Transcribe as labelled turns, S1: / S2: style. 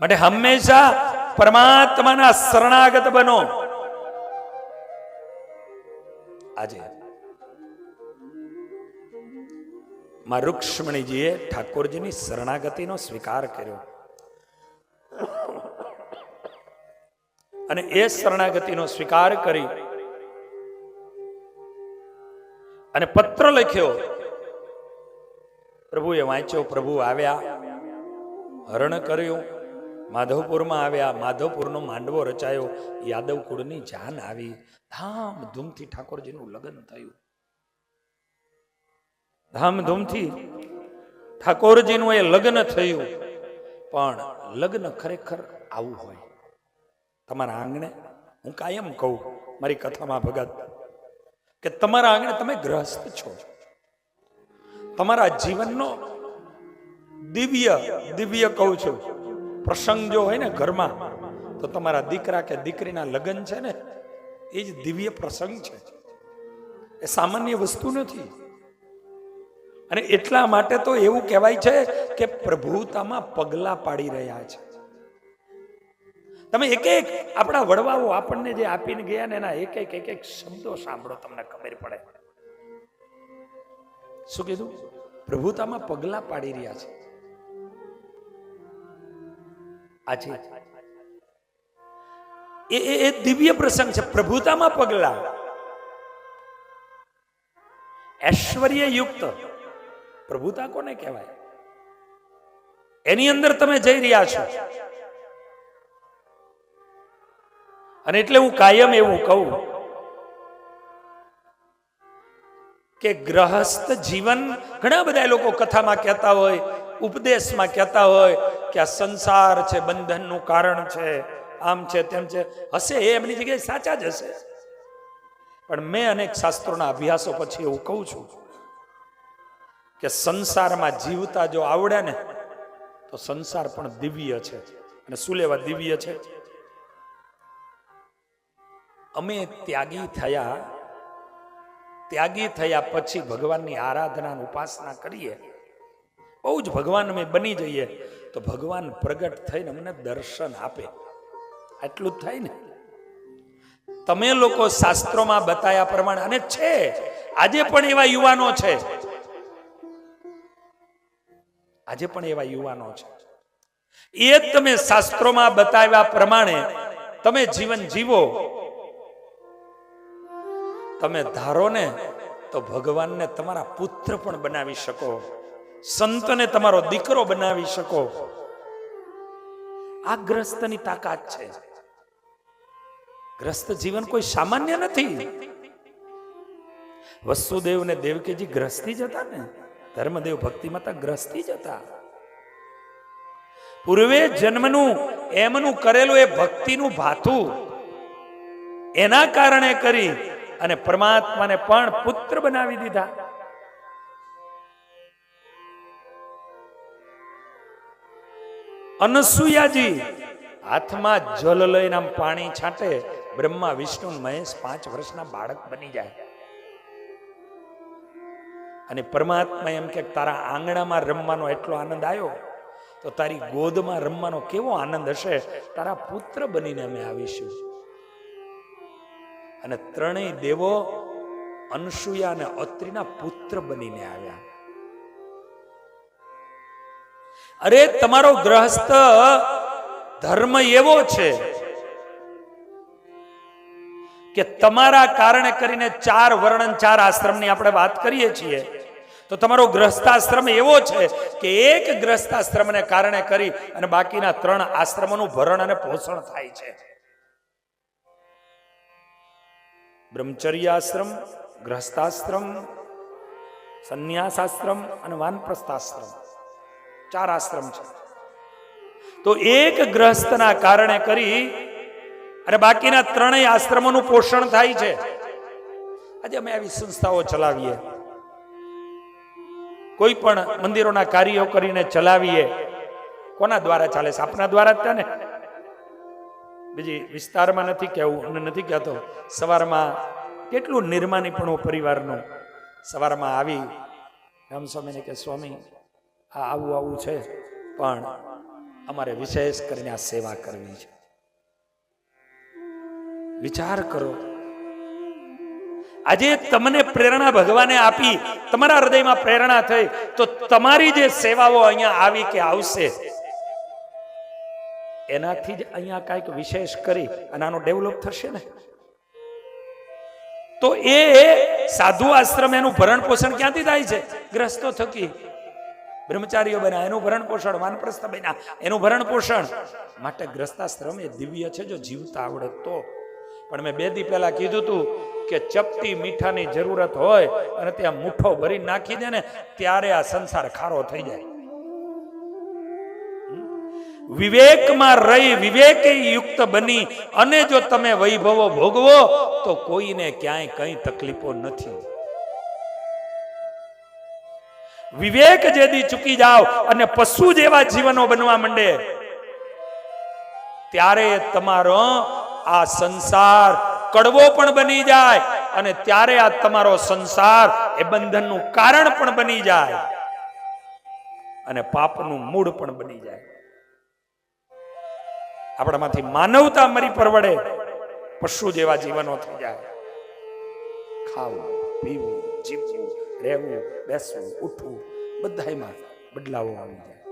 S1: માટે હંમેશા પરમાત્માના શરણાગત બનો. આજે માં રૂક્ષ્મણીજીએ ઠાકોરજીની શરણાગતિનો સ્વીકાર કર્યો. અને એ શરણાગતિનો સ્વીકાર કરી અને પત્ર લખ્યો. પ્રભુએ વાંચ્યો, પ્રભુ આવ્યા, હરણ કર્યું. માધવપુરમાં આવ્યા, માધવપુરનો માંડવો રચાયો યાદવ કુળની જાન આવી. ધામધૂમથી ઠાકોરજીનું લગ્ન થયું. ધામધૂમથી ઠાકોરજીનું એ લગ્ન થયું. પણ લગ્ન ખરેખર આવું હોય. તમારા આંગણે હું કાયમ કહું, મારી કથામાં ભગત, કે તમારા આંગણે તમે ગ્રસ્ત છો. તમારા જીવનનો દિવ્ય દિવ્ય કહું છું. પ્રસંગ જો હોય ને ઘરમાં, તો તમારા દીકરા કે દીકરીના લગ્ન છે ને, એ જ દિવ્ય પ્રસંગ છે. એ સામાન્ય વસ્તુ નથી. અને એટલા માટે તો એવું કહેવાય છે કે પ્રભુતામાં પગલા પાડી રહ્યા છે. તમે એક એક આપણા વડવાઓ આપણને જે આપીને ગયા ને એના એક એક એક એક શબ્દો સાંભળો, તમને ખબર પડે. શું કીધું? પ્રભુતામાં પગલા પાડી રહ્યા છે. આજે એ એ દિવ્ય પ્રસંગ છે. પ્રભુતામાં પગલા. ઐશ્વર્ય યુક્ત પ્રભુતા કોને કહેવાય? એની અંદર તમે જઈ રહ્યા છો. અને એટલે હું કાયમ એવું કહું કે ગ્રહસ્થ જીવન ઘણા બધા લોકો કથામાં કહેતા હોય ઉપદેશમાં કહેતા હોય કે આ સંસાર છે, બંધનનું કારણ છે, આમ છે, તેમ છે. હશે એ એમની જગ્યાએ સાચા જ હશે. પણ મેં અનેક શાસ્ત્રોના અભ્યાસો પછી એવું કહું છું કે સંસારમાં જીવતા જો આવડે ને, તો સંસાર પણ દિવ્ય છે. અને શું લેવા દિવ્ય છે? અમે ત્યાગી થયા ત્યાગી થયા પછી ભગવાનની આરાધના ઉપાસના કરીએ બહુ જ ભગવાન અમે બની જઈએ, તો ભગવાન પ્રગટ થઈને અમને દર્શન આપે. આટલું જ થાય ને. તમે લોકો શાસ્ત્રોમાં બતાયા પ્રમાણે, અને છે, આજે પણ એવા યુવાનો છે. આજે પણ એવા યુવાનો છે. એ તમે શાસ્ત્રોમાં બતાવ્યા પ્રમાણે તમે જીવન જીવો. તમે ધારો ને, તો ભગવાનને તમારા પુત્ર પણ બનાવી શકો. સંતને તમારો દીકરો બનાવી શકો. આ ગ્રસ્તની તાકાત છે. ગ્રસ્ત જીવન કોઈ સામાન્ય નથી. વસુદેવ ને દેવકીજી ગ્રસ્તી જતા ને. ધર્મદેવ ભક્તિ માતા ગ્રસ્તી જ હતા. પૂર્વે જન્મનું, એમનું કરેલું એ ભક્તિનું ભાથું. એના કારણે કરી અને પરમાત્માને પણ પુત્ર બનાવી દીધા. અનસુયાજી હાથમાં જલ લઈને આમ પાણી છાંટે, બ્રહ્મા, વિષ્ણુ મહેશ પાંચ વર્ષના બાળક બની જાય. અને પરમાત્મા એમ કે તારા આંગણામાં રમવાનો એટલો આનંદ આવ્યો, તો તારી ગોદમાં રમવાનો કેવો આનંદ હશે? તારા પુત્ર બનીને અમે આવીશું. અને ત્રણેય દેવો અનસુયા અને અત્રિના પુત્ર બનીને આવ્યા. અરે, તમારો ગ્રહસ્થ ધર્મ એવો છે કે તમારા કારણે કરીને ચાર વર્ણન, ચાર આશ્રમની આપણે વાત કરીએ છીએ. તો તમારો ગ્રસ્તાશ્રમ એવો છે કે એક ગ્રસ્તાશ્રમને કારણે કરી અને બાકીના ત્રણ આશ્રમોનું ભરણ અને પોષણ થાય છે. બ્રહ્મચર્યાશ્રમ, ગ્રહસ્થાશ્રમ, સંન્યાસાશ્રમ અને વાનપ્રસ્થાશ્રમ. ચાર આશ્રમ છે. તો એક ગ્રહસ્થના કારણે કરી અને બાકીના ત્રણેય આશ્રમોનું પોષણ થાય છે. આજે અમે આવી સંસ્થાઓ ચલાવીએ. કોઈ પણ મંદિરોના કાર્યો કરીને ચલાવીએ. કોના દ્વારા ચાલે છે? આપના દ્વારા જ ને? બીજી વિસ્તારમાં નથી કહેવું નથી કહેતો. સવારમાં કેટલું નિર્માનીપણું પરિવારનું સવારમાં આવી. રામ સ્વામીને કે, સ્વામી આ આવું આવું છે. પણ અમારે વિશેષ કરીને આ સેવા કરવી છે. વિચાર કરો. આજે તમને પ્રેરણા ભગવાને આપી, તમારા હૃદયમાં પ્રેરણા થઈ, તો તમારી જે સેવાઓ અહીંયા આવી કે આવશે, એનાથી જ અહીંયા કાંઈક વિશેષ કરી અને આનો ડેવલપ થશે ને? તો એ સાધુ આશ્રમ એનું ભરણ પોષણ ક્યાંથી થાય છે? ગ્રસ્તો થકી. બ્રહ્મચારીઓ બન્યા, એનું ભરણ પોષણ, વાનપ્રસ્થ બન્યા, એનું ભરણ પોષણ. માટે ગ્રસ્તાશ્રમ એ દિવ્ય છે, જો જીવતા આવડત તો. પણ મેં બે દી પહેલા કીધું તું કે ચપટી મીઠાની જરૂરત હોય અને ત્યાં મુઠ્ઠો ભરી નાખી દે ને, ત્યારે આ સંસાર ખારો થઈ જાય. વિવેકમાં રહી, વિવેક યુક્ત બની, અને જો તમે વૈભવો ભોગવો, તો કોઈને ક્યાંય કઈ તકલીફો નથી. વિવેક જેદી ચૂકી જાઓ અને પશુ જેવા જીવનો બનવા માંડે. ત્યારે તમારો આ સંસાર કડવો પણ બની જાય અને ત્યારે આ તમારો સંસાર એ બંધનનું કારણ પણ બની જાય અને પાપનું મૂળ પણ બની જાય. આપણામાંથી માનવતા મરી પરવડે, પશુ જેવા જીવનો થઈ જાય. ખાવું, પીવું જીવવું રહેવું બેસવું ઉઠવું બધામાં બદલાવો આવી જાય.